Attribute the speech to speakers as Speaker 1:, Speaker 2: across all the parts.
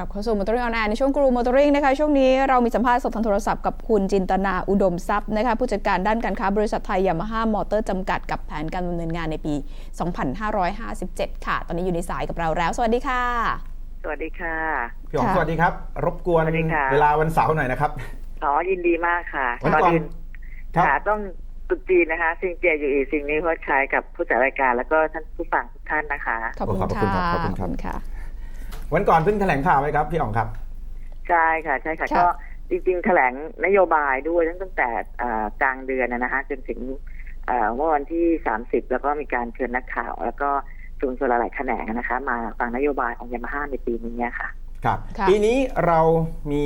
Speaker 1: กับเข้าสู่มอเตอร์ i งออนแอร์ในช่วงกรูมอเตอร์ i งนะคะช่วงนี้เรามีสัมภาษณ์สดทางโทรศัพท์กับคุณจินตนาอุดมทรัพย์นะคะผู้จัดการด้านการค้าบริษัทไทยยามาฮ่ามอเตอร์จำกัดกับแผนการดำเนินงานในปี 2557 ค่ะ ตอนนี้อยู่ในสายกับเราแล้ว สวัสดีค่ะ
Speaker 2: สวัสดีค่ะ
Speaker 3: พี่อ๋อง
Speaker 1: ค่ะ
Speaker 3: สวัสดีครับ รบกวน
Speaker 2: สวัสดีค่ะ
Speaker 3: เวลาวันเสาร์หน่อยนะครับ
Speaker 2: อ๋อยินดีมากค่ะ
Speaker 3: วัน
Speaker 2: ก่อน
Speaker 3: ก่อน
Speaker 2: อื่น
Speaker 3: ครับ
Speaker 2: ค่ะต้องตรุษจีนนะคะ สิ่งเจียอยู่อีกสิ่งนี้เพื่อใช้กับผู้จัดรายการแล้วก็ท่านผู้ฟังทุกท่านนะคะ
Speaker 1: ขอบคุณ
Speaker 3: ขอบคุณ
Speaker 1: ค่ะ
Speaker 3: ครับขอบคุณครับ
Speaker 1: ค่ะ
Speaker 3: วันก่อนเพิ่งแถลงข่าวไหมครับพี่อ๋องครับ
Speaker 2: ใช่ค่ะใช่ค่ะ
Speaker 1: ค่ะ
Speaker 2: ก็จริงๆแถลงนโยบายด้วยตั้งแต่อ่ากลางเดือนนะนะคะจนถึงอ่าเมื่อวันที่ 30 แล้วก็มีการเชิญนักข่าว แล้วก็ชุมชนหลายๆแขนงนะคะ มาฟังนโยบายของยามาฮ่าในปีนี้ค่ะ
Speaker 3: ครับ
Speaker 1: ค่ะ
Speaker 3: ปีนี้เรามี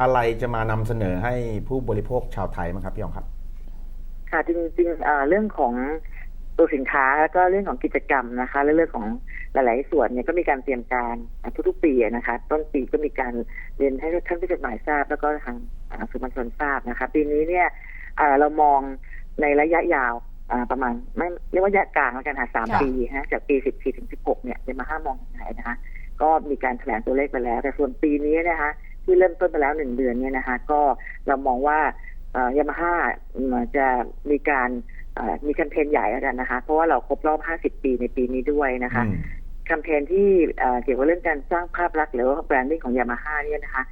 Speaker 3: อะไรจะมานำเสนอให้ผู้บริโภคชาวไทยมั้างครับพี่อ๋องครับ
Speaker 2: ค่ะจริงๆเอ่อเรื่องของ ตัวสินค้าแล้วก็เรื่องของกิจกรรมนะคะและเรื่องของหลาย ๆ ส่วนเนี่ยก็มีการเตรียมการทุกๆปีนะคะ ต้นปีก็มีการเรียนให้ท่านผู้จดหมายทราบ แล้วก็ทางอ่าสื่อมวลชนทราบนะคะ ปีนี้เนี่ยเอ่อเรามองในระยะยาวอ่าประมาณไม่เรียกว่าระยะกลางแล้วกันค่ะสาม
Speaker 1: ค่ะ
Speaker 2: ปีฮะจากปีสิบสี่ถึงสิบหกเนี่ยจะมาห้ามองยังไงนะคะ ก็มีการแถลงตัวเลขไปแล้ว แต่ส่วนปีนี้นะคะ ที่เริ่มต้นไปแล้วหนึ่งเดือนเนี่ยนะคะ ก็เรามองว่ายามาฮ่าจะมีการเอ่อ มีแคมเปญใหญ่แล้วกันนะคะ เพราะว่าเราครบรอบ 50 ปีในปีนี้ด้วยนะคะ
Speaker 3: อืม
Speaker 2: แคมเปญที่เอ่อเกี่ยวกับเรื่องการสร้างภาพลักษณ์หรือว่าแบรนดิ้งของยามาฮ่าเนี่ยนะคะ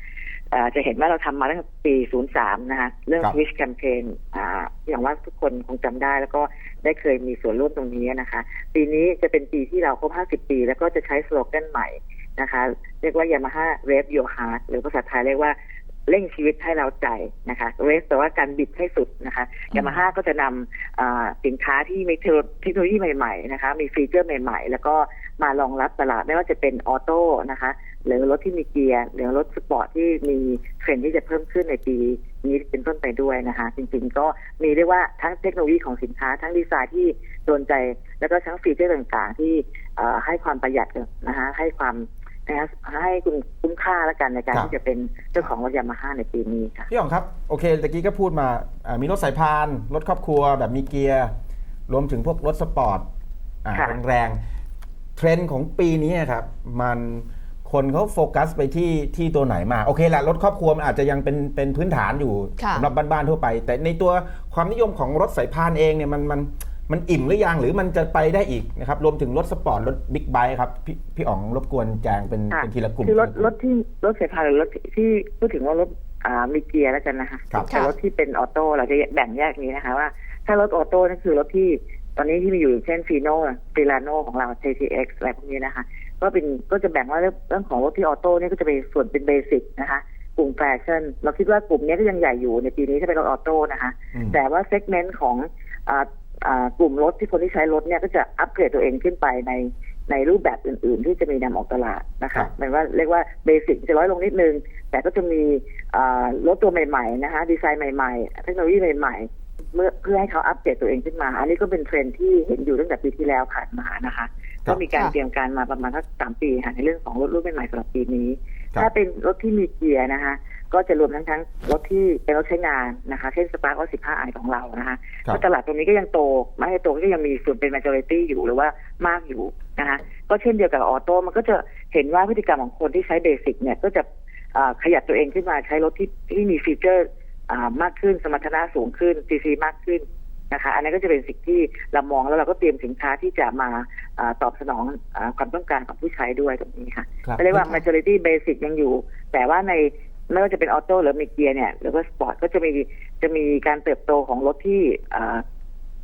Speaker 2: เอ่อจะเห็นว่าเราทำมาตั้งแต่ปี 03 นะคะ เรื่อง
Speaker 3: ครับ
Speaker 2: Twitch Campaign อ่าอย่างว่าทุกคนคงจำได้ แล้วก็ได้เคยมีส่วนร่วมตรงนี้นะคะ ปีนี้จะเป็นปีที่เราครบ 50 ปี แล้วก็จะใช้สโลแกนใหม่นะคะ เรียกว่า Yamaha Rev Your Heart หรือภาษาไทยเรียกว่า เร่งชีวิตให้เราใจนะคะ Rev แปลว่าการบิดให้สุดนะคะ
Speaker 1: อืม
Speaker 2: ยามาฮ่าก็จะนำอ่าสินค้าที่มีเทคโนโลยีใหม่ๆนะคะมีฟีเจอร์ใหม่ๆ แล้วก็มารองรับตลาดไม่ว่าจะเป็นออโต้นะคะหรือรถที่มีเกียร์หรือรถสปอร์ตที่มีเทรนด์ที่จะเพิ่มขึ้นในปีนี้เป็นต้นไปด้วยนะคะ จริงๆก็มีเรียกว่าทั้งเทคโนโลยีของสินค้าทั้งดีไซน์ที่โดนใจ แล้วก็ทั้งฟีเจอร์ต่างๆ ที่เอ่อให้ความประหยัดนะคะให้ความ นะคะให้คุณคุ้มค่าแล้วกันในการ
Speaker 3: ครับ
Speaker 2: ที่จะเป็นเจ้าของรถยามาฮ่าในปีนี้ค่ะ
Speaker 3: พี่อ๋องครับ โอเคตะกี้ก็พูดมาอ่ามีรถสายพาน รถครอบครัวแบบมีเกียร์ รวมถึงพวกรถสปอร์ตอ่า
Speaker 2: ค่ะ
Speaker 3: แรงๆเทรนด์ของปีนี้ครับ มันคนเขาโฟกัสไปที่ที่ตัวไหนมา โอเคแหละรถครอบครัวมันอาจจะยังเป็นเป็นพื้นฐานอยู่
Speaker 1: ค่ะ
Speaker 3: สำหรับบ้านๆทั่วไป แต่ในตัวความนิยมของรถสายพานเองเนี่ยมันมัน มันอิ่มหรือยังหรือมันจะไปได้อีกนะครับรวมถึงรถสปอร์ตรถบิ๊กไบค์ครับพี่พี่อ๋องรบกวนแจงเป็น
Speaker 2: ค่ะ
Speaker 3: เป็นทีละกลุ่ม
Speaker 2: คือรถ
Speaker 3: ทีละก
Speaker 2: ร
Speaker 3: ลุ่ม
Speaker 2: ถที่รถสายพานหรือรถที่พูดถึงว่ารถอ่ามีเกียร์แล้วกันนะคะ
Speaker 3: ครับ
Speaker 2: แต่รถที่เป็นออโต้เราจะแบ่งแยกนี้นะคะว่า ถ้ารถออโต้นั่นคือรถที่ตอนนี้ที่มีอยู่อย่างเช่นฟีโน่ฟิลาโนของเรา JTX อะไรพวกนี้นะคะ ก็เป็นก็จะแบ่งว่าเรื่องเรื่องของรถที่ออโต้เนี่ยก็จะเป็นส่วนเป็นเบสิกนะคะ กลุ่มแฟชั่นเราคิดว่ากลุ่มนี้ก็ยังใหญ่อยู่ในปีนี้ถ้าเป็นรถออโต้นะคะ
Speaker 3: อืม
Speaker 2: แต่ว่าเซกเมนต์ของอ่าอ่า กลุ่มรถที่คนที่ใช้รถเนี่ยก็จะอัปเกรดตัวเองขึ้นไปในในรูปแบบอื่น ๆ ที่จะมีนำออกตลาดนะ
Speaker 3: ครั
Speaker 2: คะ
Speaker 3: บ
Speaker 2: หมายว่าเรียกว่าเบสิกจะร้อยลงนิดนึง แต่ก็จะมีอ่ารถตัวใหม่ๆนะคะดีไซน์ใหม่ๆ เทคโนโลยีใหม่ๆเมื่อเพื่อให้เขาอัปเกรดตัวเองขึ้นมา อันนี้ก็เป็นเทรนด์ที่เห็นอยู่ตั้งแต่ปีที่แล้วผ่านมานะคะ
Speaker 3: ครั
Speaker 2: ก็
Speaker 3: บ
Speaker 2: มีการ
Speaker 1: ค่ะ
Speaker 2: เตรียมการมาประมาณสักสามปีค่ะในเรื่องของรถรุ่นใหม่ๆสำหรับปีนี้
Speaker 3: ครับ
Speaker 2: ถ้าเป็นรถที่มีเกียร์นะคะ ก็จะรวมทั้งทั้งรถที่เป็นรถใช้งานนะคะเช่นสปาร์คสิบห้าไอของเรานะคะ
Speaker 3: ครับ
Speaker 2: ก็ตลาดตรงนี้ก็ยังโตไม่ให้โตก็ยังมีส่วนเป็น majority อยู่หรือว่ามากอยู่นะคะก็เช่นเดียวกับออโต้มันก็จะเห็นว่าพฤติกรรมของคนที่ใช้เบสิกเนี่ยก็จะอ่าขยับตัวเองขึ้นมาใช้รถที่ที่มีฟีเจอร์อ่ามากขึ้นสมรรถนะสูงขึ้น CC มากขึ้นนะคะ อันนี้นก็จะเป็นสิ่งที่เรามองแล้วเราก็เตรียมสินค้าที่จะมาอาตอบสนองอาความต้องการของผู้ใช้ด้วยตรงนี้ค่ะ
Speaker 3: ครับ
Speaker 2: ก็เรียกว่า majority basic ยังอยู่ แต่ว่าใน ไม่ว่าจะเป็นออโต้หรือมีเกียร์เนี่ย หรือว่าสปอร์ตก็จะมีจะมีการเติบโตของรถที่อ่า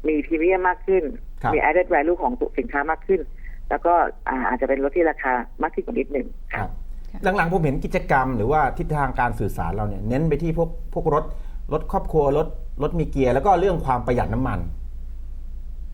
Speaker 2: มีพรีเมียมมากขึ้น
Speaker 3: ครับ
Speaker 2: มี added value ของตัวสินค้ามากขึ้น แล้วก็อ่าอาจจะเป็นรถที่ราคามากขึ้นกว่านิดหนึ่ง
Speaker 3: ค
Speaker 2: ค่ะ
Speaker 3: รับหลังๆผมเห็นกิจกรรมหรือว่าทิศทางการสื่อสารเราเนี่ยเน้นไปที่พวกพวกรถรถครอบครัวรถรถมีเกียร์แล้วก็เรื่องความประหยัดน้ำมัน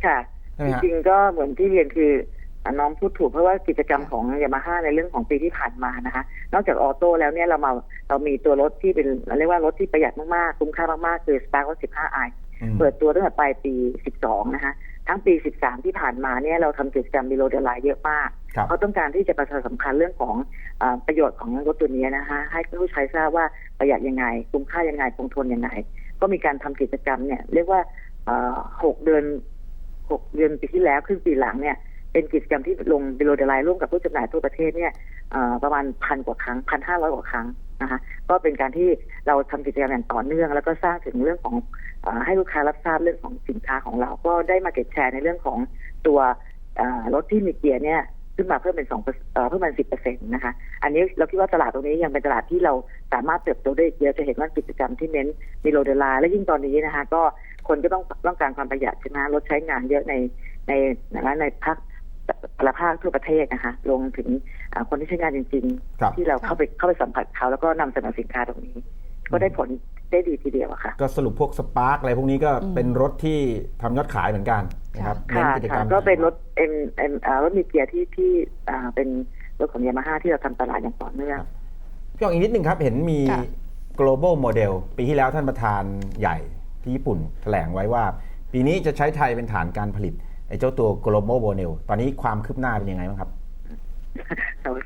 Speaker 2: ค่ะ
Speaker 3: ใช่ไหม
Speaker 2: จ
Speaker 3: ฮะ
Speaker 2: ริงๆก็เหมือนที่เรียนคืออะ น้องพูดถูกเพราะว่ากิจกรรมของยามาฮ่าในเรื่องของปีที่ผ่านมานะคะ นอกจากออโต้แล้วเนี่ยเรามาเรามีตัวรถที่เป็นเรียกว่ารถที่ประหยัดมากๆ คุ้มค่ามากๆ คือ Spark 15 i
Speaker 3: อืม
Speaker 2: เปิดตัวตั้งแต่ปลายปี 12 นะคะ ทั้งปี 13 ที่ผ่านมาเนี่ยเราทำกิจกรรมดีโลเดลไลเยอะมาก
Speaker 3: ครับ
Speaker 2: เขาต้องการที่จะประชาสัมพันธ์เรื่องของอาประโยชน์ของรถตัวนี้นะคะให้ผู้ใช้ทราบว่าประหยัดยังไง คุ้มค่ายังไงคงทนยังไง ก็มีการทำกิจกรรมเนี่ยเรียกว่าเอ่อหกเดือนหกเดือนปีที่แล้วครึ่งปีหลังเนี่ย เป็นกิจกรรมที่ลงบิโลเดลไลร่วมกับผู้จำหน่ายทั่วประเทศเนี่ยประมาณพันกว่าครั้งพันห้าร้อยกว่าครั้งนะคะก็เป็นการที่เราทำกิจกรรมอย่างต่อเนื่อง แล้วก็สร้างถึงเรื่องของอให้ลูกค้ารับทราบเรื่องของสินค้าของเรา ก็ได้มาเก็ตแชร์ในเรื่องของตัวรถที่มีเกียร์เนี่ยขึ้นมาเพิ่มเป็นสองเพิ่มเป็นสิบเปอร์เซ็นต์นะคะ อันนี้เราคิดว่าตลาดตรงนี้ยังเป็นตลาดที่เราสามารถเติบโตได้อีกเยอะจะเห็นว่ากิจกรรมที่เน้นมีโลเดลาและยิ่งตอนนี้นะคะ ก็คนก็ต้องต้องการความประหยัดใช่ไหมรถใช้งานเยอะในในนะคะในภาค แต่ละภาคทั่วประเทศนะคะ ลงถึงอ่าคนที่ใช้งานจริง
Speaker 3: ครับ
Speaker 2: ๆที่เราเข้าไปเข้าไปสัมผัสเขาแล้วก็นำเสนอสินค้าตรงนี้ ก็ได้ผลได้ดีทีเดียวอะค่ะ
Speaker 3: ก็สรุปพวกสปาร์กอะไรพวกนี้ก็
Speaker 1: อืม
Speaker 3: เป็นรถที่ทำยอดขายเหมือนกันนะครับเน้น
Speaker 2: ค่ะ
Speaker 3: กิจกร
Speaker 2: ค่ะ
Speaker 3: รม
Speaker 2: ก็เป็นรถเอ็มเอ็มรถมีเกียร์ที่ที่อ่าเป็นรถของยามาฮ่าที่เราทำตลาดอย่างต่อเนื่อง
Speaker 3: พี่อ๋องอีกนิดนึงครับ เห็นมี
Speaker 1: ค่ะ
Speaker 3: global model ปีที่แล้วท่านประธานใหญ่ที่ญี่ปุ่นแถลงไว้ว่า ปีนี้จะใช้ไทยเป็นฐานการผลิต ไอ้เจ้าตัว global model ตอนนี้ความคืบหน้าเป็นยังไงบ้างครับ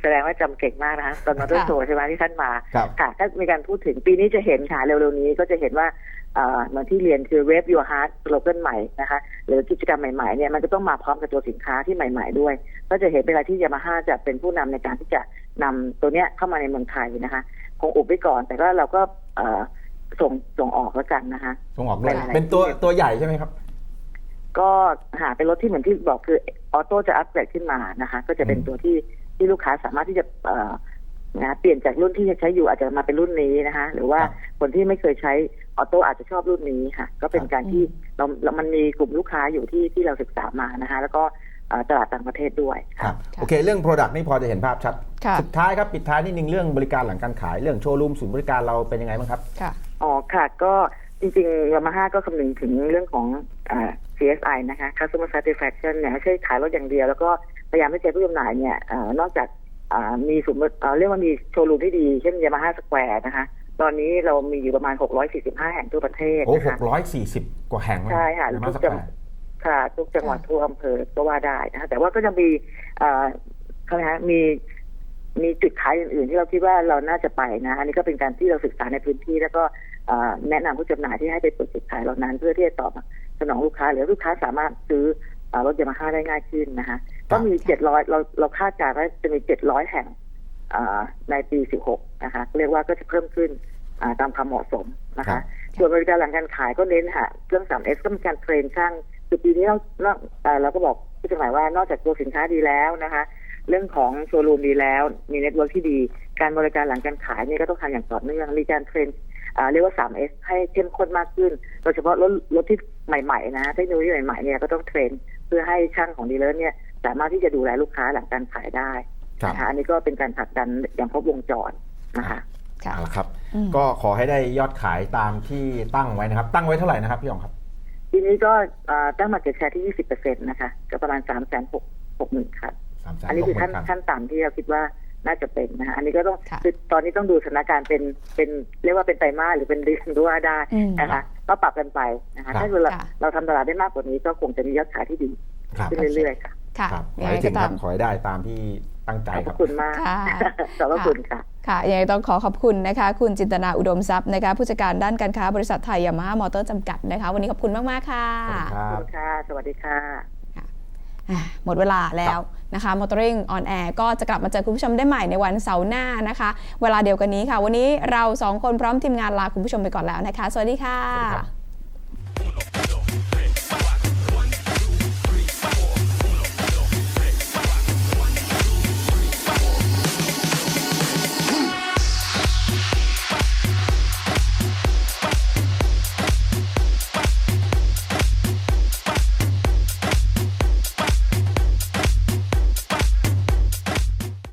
Speaker 2: แสดงว่าจำเก่งมากนะคะตอนมอเตอร์
Speaker 1: ค่ะ
Speaker 2: โชว์ใช่ไหมที่ท่านมา
Speaker 3: ครับ
Speaker 2: ค่ะถ้ามีการพูดถึงปีนี้จะเห็นค่ะเร็วๆนี้ก็จะเห็นว่าเอ่อเหมือนที่เรียนคือ Wave Your Heart โลเกนใหม่นะคะหรือกิจกรรมใหม่ๆเนี่ยมันก็ต้องมาพร้อมกับตัวสินค้าที่ใหม่ ๆด้วย ก็จะเห็นเป็นอะไรที่ยามาฮ่าจะเป็นผู้นำในการที่จะนำตัวเนี้ยเข้ามาในเมืองไทยนะคะคงอุบไว้ก่อน แต่ก็เราก็เอ่อส่งส่งออกแล้วกันนะคะ
Speaker 3: ส่งออกด้วย
Speaker 2: เป็นอะไร
Speaker 3: เป็นตัว
Speaker 2: ที่
Speaker 3: ตัวใหญ่ใช่ไหมครับ
Speaker 2: ก็หาเป็นรถที่เหมือนที่บอกคือออโต้จะอัปเกรดขึ้นมานะคะ ก็จะเป็น
Speaker 3: อืม
Speaker 2: ตัวที่ที่ลูกค้าสามารถที่จะเอ่อนะเปลี่ยนจากรุ่นที่ใช้อยู่อาจจะมาเป็นรุ่นนี้นะคะ หรือว่า
Speaker 3: ครับ
Speaker 2: คนที่ไม่เคยใช้ออโต้อาจจะชอบรุ่นนี้ค่ะ ก็เป็น
Speaker 3: ครับ
Speaker 2: การที่เราเรามันมีกลุ่มลูกค้าอยู่ที่ที่เราศึกษามานะคะ แล้วก็เอ่อตลาดต่างประเทศด้วย
Speaker 3: ครั
Speaker 2: ค่ะ
Speaker 3: บโอเค เรื่อง Product นี่พอจะเห็นภาพชัด
Speaker 1: ค่ะ
Speaker 3: สุดท้ายครับ ปิดท้ายนิดนึงเรื่องบริการหลังการขายเรื่องโชว์รูมศูนย์บริการเราเป็นยังไงบ้างครับ
Speaker 1: ค่ะ
Speaker 2: อ๋อค่ะก็จริงๆยามาฮ่าก็คำนึงถึงเรื่องของอ่า CSI นะคะ Customer Satisfaction เนี่ยไม่ใช่ขายรถอย่างเดียว แล้วก็พยายามให้ใจผู้จำหน่ายเนี่ยเอ่อนอกจากอ่ามีศูนย์เอ่อเรียกว่ามีโชว์รูมที่ดี เช่นยามาฮ่าสแควร์นะคะ ตอนนี้เรามีอยู่ประมาณ 645 แห่งทั่วประเทศ
Speaker 3: โอ้
Speaker 2: นะ
Speaker 3: ห
Speaker 2: คะ
Speaker 3: กร้อยสี่สิบกว่าแห่งเลย
Speaker 2: ใช่ค่ะ
Speaker 3: น
Speaker 2: ทุก
Speaker 3: สัก
Speaker 2: จัง
Speaker 3: แปด
Speaker 2: ค่ะทุกจังหวัดทั่วอำเภอก็ว่าได้นะคะแต่ว่าก็จะมีเอ่อเขาเรียกฮะมีมีจุดขายอื่นๆที่เราคิดว่าเราน่าจะไปนะ อันนี้ก็เป็นการที่เราศึกษาในพื้นที่แล้วก็เอ่อแนะนำผู้จำหน่ายที่ให้ไปเปิดจุดขายเหล่านั้น เพื่อที่จะตอบ สนองลูกค้าหรือลูกค้าสามารถซื้อเอ่อรถยามาฮ่าได้ง่ายขึ้นนะคะก็มีเจ็ดร้อยเราเราคาดการณ์ว่าจะมีเจ็ดร้อยแห่งเอ่อในปีสิบหกนะคะเรียกว่าก็จะเพิ่มขึ้นอ่าตามความเหมาะสมนะ
Speaker 3: ครั
Speaker 2: คะ
Speaker 3: บ
Speaker 2: ส่วนบริการหลังการขายก็เน้นค่ะเรื่อง 3S ก็มีการเทรนช่างคือปีนี้เราเราเอ่อเราก็บอกผู้จำหน่ายว่านอกจากตัวสินค้าดีแล้วนะคะ เรื่องของโชว์รูมดีแล้ว มีเน็ตเวิร์กที่ดี การบริการหลังการขายเนี่ยก็ต้องทำอย่างต่อเนื่องมีการเทรนอ่าเรียกว่า 3S ให้เข้มข้นมากขึ้น โดยเฉพาะรถรถที่ ใหม่ๆนะเทคโนโลยีใหม่ๆเนี่ยก็ต้องเทรนเพื่อให้ช่างของดีลเลอร์เนี่ยสามารถที่จะดูแลลูกค้าหลังการขายได้
Speaker 3: ครับ
Speaker 2: นะคะอันนี้ก็เป็นการผลักดันอย่างครบวงจรนะคะ
Speaker 1: ค่ะ
Speaker 3: เอาละครับ
Speaker 1: อืม
Speaker 3: ก็ขอให้ได้ยอดขายตามที่ตั้งไว้นะครับ ตั้งไว้เท่าไหร่นะครับพี่อ๋องครับ
Speaker 2: ทีนี้ก็เอ่อตั้งมาเก็ตแชร์ที่ 20%นะคะ ก็ประมาณ3 6 6 0 0 0 0ค่ะ
Speaker 3: สามแสน
Speaker 2: อันนี้คือขั้น
Speaker 3: ครับ
Speaker 2: ขั้นต่ำที่เราคิดว่า น่าจะเป็นนะคะอันนี้ก็ต้อง
Speaker 1: ค่ะ
Speaker 2: คือตอนนี้ต้องดูสถานการณ์เป็นเป็นเรียกว่าเป็นไตรมาสหรือเป็นเดือนด้วยได้
Speaker 1: อืม
Speaker 2: นะคะก็ปรับกันไปนะคะ
Speaker 3: ครับ
Speaker 2: ถ้าเรา
Speaker 1: ค่ะ
Speaker 2: เราทำตลาดได้มากกว่านี้ก็คงจะมียอดขายที่ดี
Speaker 3: ครับ
Speaker 2: ขึ้นเรื่อยๆค่ะ
Speaker 1: ค่ะ
Speaker 3: ครับข
Speaker 1: ยั
Speaker 3: อง
Speaker 1: ไง
Speaker 3: ให้ถึ
Speaker 1: ก็
Speaker 3: งค
Speaker 1: ตา
Speaker 3: รั
Speaker 1: ม
Speaker 3: บขอให้ได้ตามที่ตั้งใจ
Speaker 2: ขอบ
Speaker 3: ค
Speaker 2: พ
Speaker 3: รับ
Speaker 2: ระคุณมาก
Speaker 1: ค่ะ
Speaker 2: ขอบพระคุณค่ะ
Speaker 1: ค่ะยังไงต้องขอขอบคุณนะคะ คุณจินตนาอุดมทรัพย์นะคะ ผู้จัดการด้านการค้าบริษัทไทยยามาฮ่ามอเตอร์จำกัดนะคะ วันนี้ขอบคุณมาก ๆ ค่ะ
Speaker 3: ขอบคุณค
Speaker 2: ข
Speaker 3: รั
Speaker 2: อบบคุณค่ะ สวัสดีค่ะ
Speaker 1: อะ หมดเวลาแล้วนะคะ Motoring on Air ก็จะกลับมาเจอคุณผู้ชมได้ใหม่ในวันเสาร์หน้านะคะ เวลาเดียวกันนี้ค่ะ วันนี้เราสองคนพร้อมทีมงานลาคุณผู้ชมไปก่อนแล้วนะคะ สวัสดีค่ะ